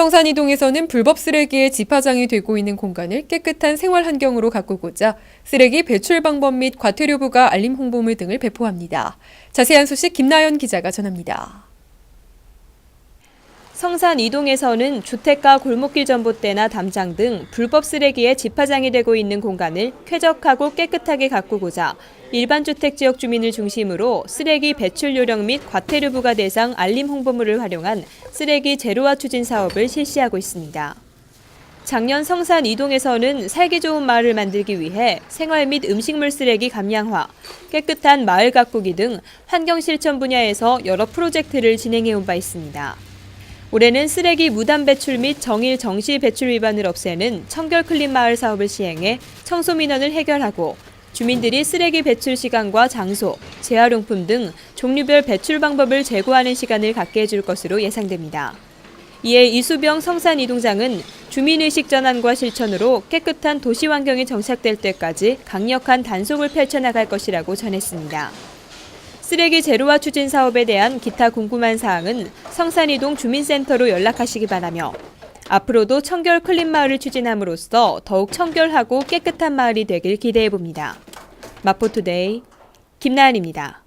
성산이동에서는 불법 쓰레기의 집화장이 되고 있는 공간을 깨끗한 생활 환경으로 가꾸고자 쓰레기 배출 방법 및 과태료부가 알림 홍보물 등을 배포합니다. 자세한 소식 김나연 기자가 전합니다. 성산 이동에서는 주택가 골목길 전봇대나 담장 등 불법 쓰레기의 집화장이 되고 있는 공간을 쾌적하고 깨끗하게 가꾸고자 일반 주택 지역 주민을 중심으로 쓰레기 배출 요령 및 과태료 부과 대상 알림 홍보물을 활용한 쓰레기 제로화 추진 사업을 실시하고 있습니다. 작년 성산 이동에서는 살기 좋은 마을을 만들기 위해 생활 및 음식물 쓰레기 감량화, 깨끗한 마을 가꾸기 등 환경 실천 분야에서 여러 프로젝트를 진행해 온 바 있습니다. 올해는 쓰레기 무단 배출 및 정일 정시 배출 위반을 없애는 청결 클린 마을 사업을 시행해 청소 민원을 해결하고 주민들이 쓰레기 배출 시간과 장소, 재활용품 등 종류별 배출 방법을 제고하는 시간을 갖게 해줄 것으로 예상됩니다. 이에 이수병 성산 이동장은 주민의식 전환과 실천으로 깨끗한 도시 환경이 정착될 때까지 강력한 단속을 펼쳐나갈 것이라고 전했습니다. 쓰레기 제로화 추진 사업에 대한 기타 궁금한 사항은 성산이동 주민센터로 연락하시기 바라며 앞으로도 청결 클린 마을을 추진함으로써 더욱 청결하고 깨끗한 마을이 되길 기대해 봅니다. 마포투데이 김나은입니다.